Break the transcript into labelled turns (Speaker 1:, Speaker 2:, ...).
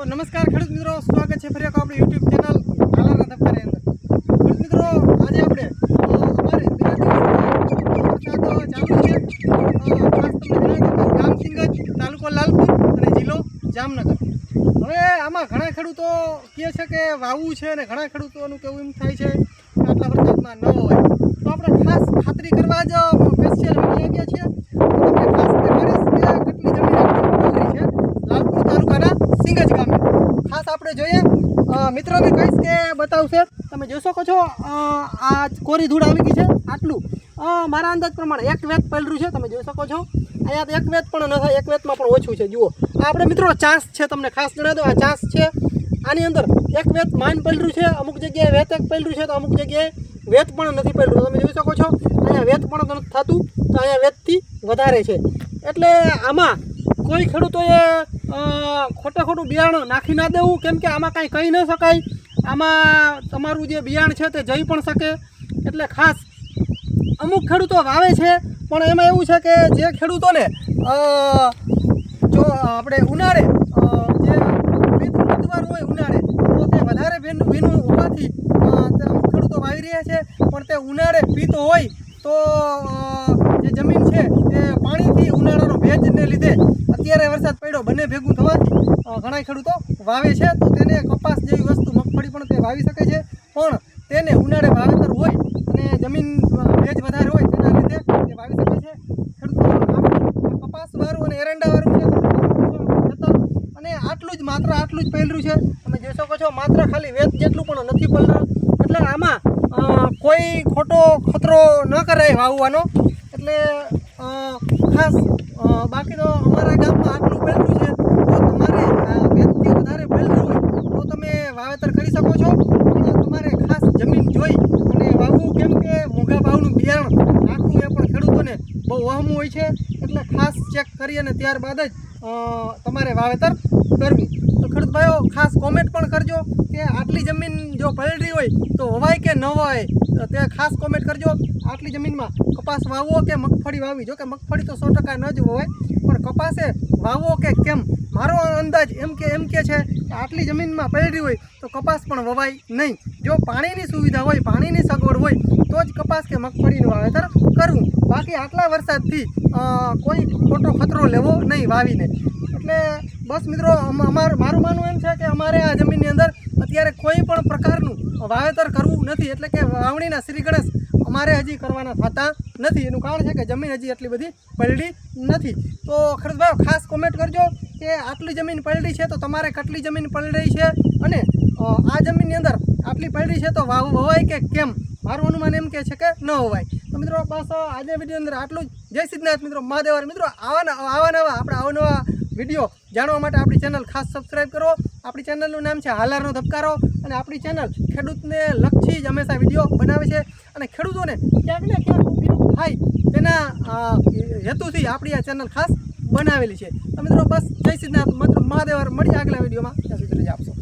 Speaker 1: તો નમસ્કાર ખેડૂત મિત્રો, સ્વાગત છે ફરી આપણે યુટ્યુબ ચેનલ કાલાના ધબકારી અંદર. ખેડૂત મિત્રો, આજે આપણે તાલુકો લાલપુર અને જિલ્લો જામનગર. હવે આમાં ઘણા ખેડૂતો કહે છે કે વાવવું છે અને ઘણા ખેડૂતોનું કેવું એમ થાય છે આટલા વરસાદમાં ન હોય. તો આપણે ખાસ ખાતરી કરવા જ સ્પેશિયલ આવી ગયા છીએ તો તમને ખાસ દેખાડીશ કે કેટલી જમીન આપણી પલળી છે લાલપુર તાલુકાના સિંગજ ગામે ખાસ આપણે જોઈએ. મિત્રોને કહીશ કે બતાવશે તમે જોઈ શકો છો આ કોરી ધૂળ આવી ગઈ છે, આટલું. મારા અંદાજ પ્રમાણે એક વેત પહેલું છે, તમે જોઈ શકો છો. અહીંયા એક વેત પણ ન થાય, એક વેતમાં પણ ઓછું છે, જુઓ. આપણે મિત્રો ચાસ છે, તમને ખાસ જણાવી દો આ ચાંસ છે. આની અંદર એક વેત માન પહેલું છે, અમુક જગ્યાએ વેત એક પલર્યું છે, તો અમુક જગ્યાએ વેત પણ નથી પલર્યું તમે જોઈ શકો છો, અહીંયા વેત પણ નથી થતું, તો અહીંયા વેતથી વધારે છે. એટલે આમાં કોઈ ખેડૂતોએ અ, ખોટે ખોટું બિયારણ નાખી ના દેવું કેમ કે આમાં કાંઈ કહી ન શકાય. આમાં તમારું જે બિયારણ છે તે જઈ પણ શકે. એટલે ખાસ અમુક ખેડૂતો વાવે છે પણ એમાં એવું છે કે જે ખેડૂતોને જો આપણે ઉનાળે જે પિત્ત હોય ઉનાળે તો તે વધારે ભીનું ભીનું હોવાથી તે અમુક ખેડૂતો વાવી રહ્યા છે. પણ તે ઉનાળે પીતો હોય તો જે જમીન છે એ પાણીથી ઉનાળાનો ભેજને લીધે અત્યારે વરસાદ પડ્યો, બંને ભેગું થવાથી ઘણા ખેડૂતો વાવે છે, તો તેને કપાસ જેવી વસ્તુ મગફળી પણ તે વાવી શકે છે. પણ તેને ઉનાળે વાવેતર હોય અને જમીન ભેજ વધારે હોય તેના લીધે તે વાવી શકે છે. ખેડૂતો, આપણે કપાસ વાળું અને એરંડા વાળું છે અને આટલું જ માત્ર, આટલું જ પહેલું છે. તમે જોઈ શકો છો, માત્ર ખાલી વેત જેટલું પણ નથી પલરું એટલે આમાં કોઈ ખોટો ખતરો ન કરાય વાવવાનો. એટલે ખાસ બાકી તો અમારા ગામમાં આટલું પહેલું છે, તો તમારે આ વધારે પહેલું હોય, તો તમે વાવેતર કરી શકો છો. પણ તમારે ખાસ જમીન જોઈ અને વાવવું, કેમ કે મોંઘા ભાવનું બિયારણ નાખવું એ પણ ખેડૂતોને બહુ વહમું હોય છે. એટલે ખાસ ચેક કરી અને ત્યારબાદ જ તમારે વાવેતર કરવું. તો ખેડૂત ભાઈઓ, ખાસ કોમેન્ટ પણ કરજો કે આટલી જમીન જો પલળી હોય તો હવાય કે ન હોય તો તે ખાસ કોમેન્ટ કરજો. આટલી જમીનમાં કપાસ વાવવો કે મગફળી વાવવી જો કે મગફળી તો સો ટકા ન જ હોય, પણ કપાસે વાવવો કે કેમ? મારો અંદાજ એમ કે એમ કે છે કે આટલી જમીનમાં પલળી હોય તો કપાસ પણ વવાય નહીં. જો પાણીની સુવિધા હોય, પાણીની સગવડ હોય, તો જ કપાસ કે મગફળીનું વાવેતર કરવું. બાકી આટલા વરસાદથી કોઈ ખોટો ખતરો લેવો નહીં વાવીને. એટલે બસ મિત્રો અમ- અમાર, મારું માનવું એમ છે કે અમારે આ જમીનની અંદર અત્યારે કોઈ પણ પ્રકારનું વાવેતર કરવું નથી, એટલે કે વાવણીના શ્રી ગણેશ અમારે હજી કરવાના થતા નથી. એનું કારણ છે કે જમીન હજી એટલી બધી પલડી નથી. તો ખરદભાઈ ખાસ કોમેન્ટ કરજો કે આટલી જમીન પલડી છે તો તમારે કેટલી જમીન પલડી છે અને આ જમીનની અંદર આટલી પલડી છે તો વાવ વવાય કે કેમ? મારું અનુમાન એમ કે છે કે ન હોવાય. તો મિત્રો, બસ આજે વીડિયો અંદર આટલું જ. જય સિદ્ધનાથ મિત્રો મહાદેવર મિત્રો, આવા આવા નવા, આપણે નવા વીડિયો જાણવા માટે આપણી ચેનલ ખાસ સબસ્ક્રાઈબ કરો. આપણી ચેનલનું નામ છે હાલારનો ધબકારો અને આપણી ચેનલ ખેડૂતને લક્ષી જ હંમેશા વીડિયો બનાવે છે અને ખેડૂતોને ક્યાંક ને ક્યાંક ઉપયોગ થાય તેના હેતુથી આપણી આ ચેનલ ખાસ બનાવેલી છે. મિત્રો બસ જય મતલબ મહાદેવર મળીએ આગલા વિડીયોમાં. ત્યાં સુધી આપશો.